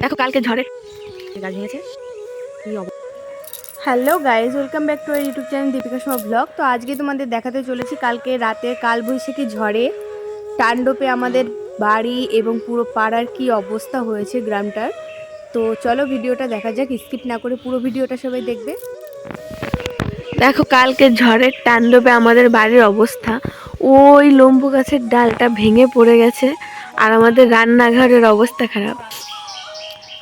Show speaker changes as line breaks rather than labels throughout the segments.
দেখো কালকে ঝড়ে গাছ ভেঙেছে। কি
hello guys welcome back to our YouTube channel Deepika Sharma blog তো আজকে তোমাদের দেখাতে চলেছি কালকে রাতে কালবৈশাখী ঝড়ে টান্ডপে আমাদের বাড়ি এবং পুরো পাড়ার কি অবস্থা হয়েছে গ্রামটার। তো চলো ভিডিওটা দেখা যাক স্কিপ না করে পুরো ভিডিওটা সবাই দেখবে।
দেখো কালকে ঝড়ের তাণ্ডবে আমাদের বাড়ির অবস্থা। ওই লম্বু গাছের ডালটা ভেঙে পড়ে গেছে আর আমাদের রান্নাঘরের অবস্থা খারাপ।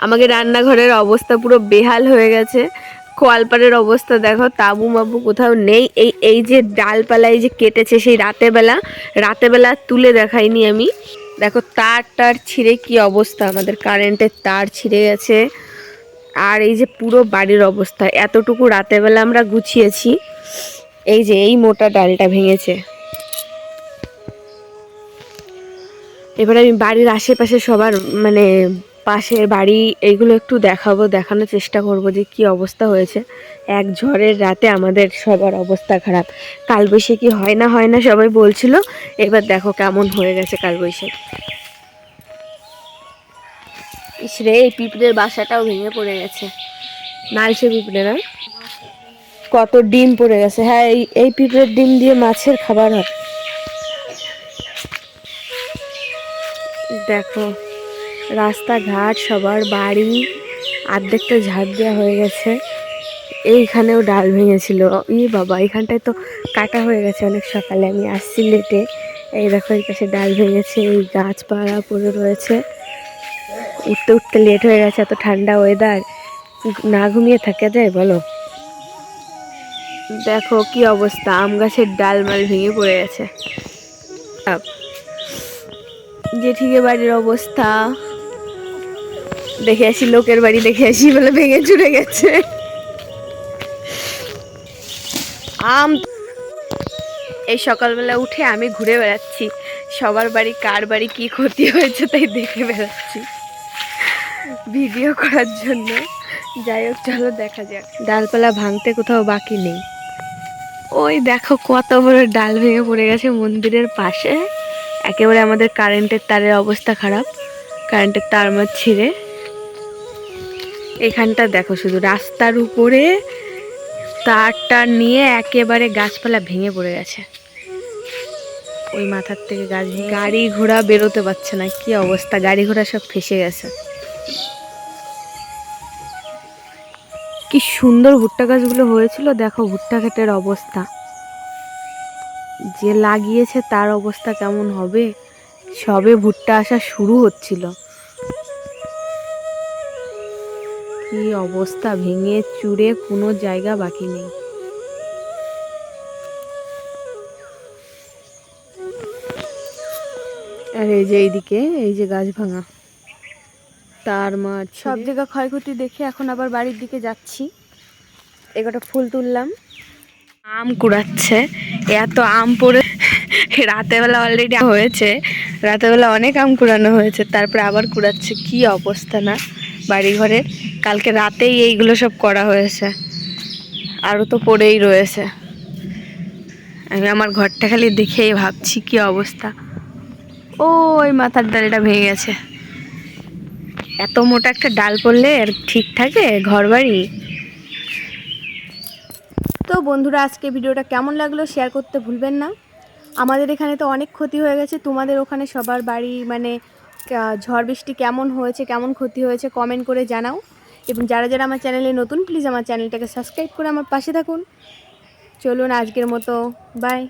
আমাকে রান্নাঘরের অবস্থা পুরো বেহাল হয়ে গেছে। কোয়ালপাড়ের অবস্থা দেখো, তাবু মাবু কোথাও নেই। এই এই যে ডালপালায় যে কেটেছে সেই রাতের বেলা রাতের বেলা তুলে দেখাইনি আমি। দেখো, তার টার ছিঁড়ে কি অবস্থা, আমাদের কারেন্টের তার ছিঁড়ে গেছে। আর এই যে পুরো বাড়ির অবস্থা, এতটুকু রাতের বেলা আমরা গুছিয়েছি। এই যে, এই মোটা ডালটা ভেঙেছে। এবার আমি বাড়ির আশেপাশে সবার মানে পাশের বাড়ি এইগুলো একটু দেখাবো, দেখানোর চেষ্টা করব যে কি অবস্থা হয়েছে। এক ঝড়ের রাতে আমাদের সবার অবস্থা খারাপ। কালবৈশাখী হয় না হয় না সবাই বলছিল, এবার দেখো কেমন হয়ে গেছে কালবৈশাখী। ইস রে, এই পিঁপড়ের বাসাটাও ভেঙে পড়ে গেছে। নালসে পিঁপড়ে না কত ডিম পড়ে গেছে। হ্যাঁ এই এই পিঁপড়ের ডিম দিয়ে মাছের খাবার হয়। দেখো। রাস্তাঘাট, সবার বাড়ি অর্ধেকটা ঝাঁপ দেওয়া হয়ে গেছে। এইখানেও ডাল ভেঙেছিল। ই বাবা এখানটায় তো কাটা হয়ে গেছে অনেক সকালে। আমি আসছি লেটে এই দেখো, এই কাছে ডাল ভেঙেছে, এই গাছপালা পড়ে রয়েছে। উঠতে উঠতে লেট হয়ে গেছে, এত ঠান্ডা ওয়েদার না ঘুমিয়ে থাকা যায়, বলো? দেখো কি অবস্থা, আম গাছের ডাল মাল ভেঙে পড়ে গেছে। জেঠিকে বাড়ির অবস্থা। দেখে আসি, লোকের বাড়ি দেখে আসি, বলে ভেঙে চুরে গেছে। আম এই সকালবেলা উঠে আমি ঘুরে বেড়াচ্ছি। সবার বাড়ি, কার বাড়ি, কি ক্ষতি হয়েছে তাই দেখে বেড়াচ্ছি। ভিডিও করার জন্য। যাই হোক, চলো দেখা যাক। ডালপালা ভাঙতে কোথাও বাকি নেই। ওই দেখো কত বড় ডাল ভেঙে পড়ে গেছে মন্দিরের পাশে। একেবারে আমাদের কারেন্টের তারের অবস্থা খারাপ। কারেন্টের তার মার ছিঁড়ে। এখানটা দেখো শুধু রাস্তার উপরে তারটা নিয়ে একেবারে গাছপালা ভেঙে পড়ে গেছে। ওই মাথার থেকে গাছ গাড়ি ঘোড়া বেরোতে পারছে না, কি অবস্থা? গাড়ি ঘোড়া সব ফেসে গেছে। কি সুন্দর ভুট্টা গাছগুলো হয়েছিল, দেখো ভুট্টা ক্ষেতের অবস্থা। যে লাগিয়েছে তার অবস্থা কেমন হবে? সবে ভুট্টা আসা শুরু হচ্ছিল। কি অবস্থা ভেঙে চুরে কোনো জায়গা বাকি নেই। আর এই যে এইদিকে এই যে গাছ ভাঙা। তার মাছ
সব জায়গা ক্ষয়ক্ষতি দেখে এখন আবার বাড়ির দিকে যাচ্ছি। এগারোটা ফুল তুললাম।
আম কুড়াচ্ছে। এত আম পড়ে রাতেবেলা অলরেডি হয়েছে। রাতেবেলা অনেক আম কুড়ানো হয়েছে। তারপরে আবার কুড়াচ্ছে। কি অবস্থা না? বাড়ি ঘরের কালকে রাতেই এইগুলো সব করা হয়েছে। আরও তো পড়েই রয়েছে। আমি আমার ঘরটা খালি দেখেই ভাবছি কি অবস্থা। ও ওই মাথার ডালটা ভেঙে গেছে। এত মোটা একটা ডাল পড়লে আর ঠিক থাকে ঘর বাড়ি
তো বন্ধুরা, আজকে ভিডিওটা কেমন লাগল শেয়ার করতে ভুলবেন না। আমাদের এখানে তো অনেক ক্ষতি হয়ে গেছে। তোমাদের ওখানে সবার বাড়ি মানে ঝড় বৃষ্টি কেমন হয়েছে, কেমন ক্ষতি হয়েছে কমেন্ট করে জানাও। এবং যারা যারা আমার চ্যানেলে নতুন প্লিজ আমার চ্যানেলটাকে সাবস্ক্রাইব করে আমার পাশে থাকুন। চলুন আজকের মতো বাই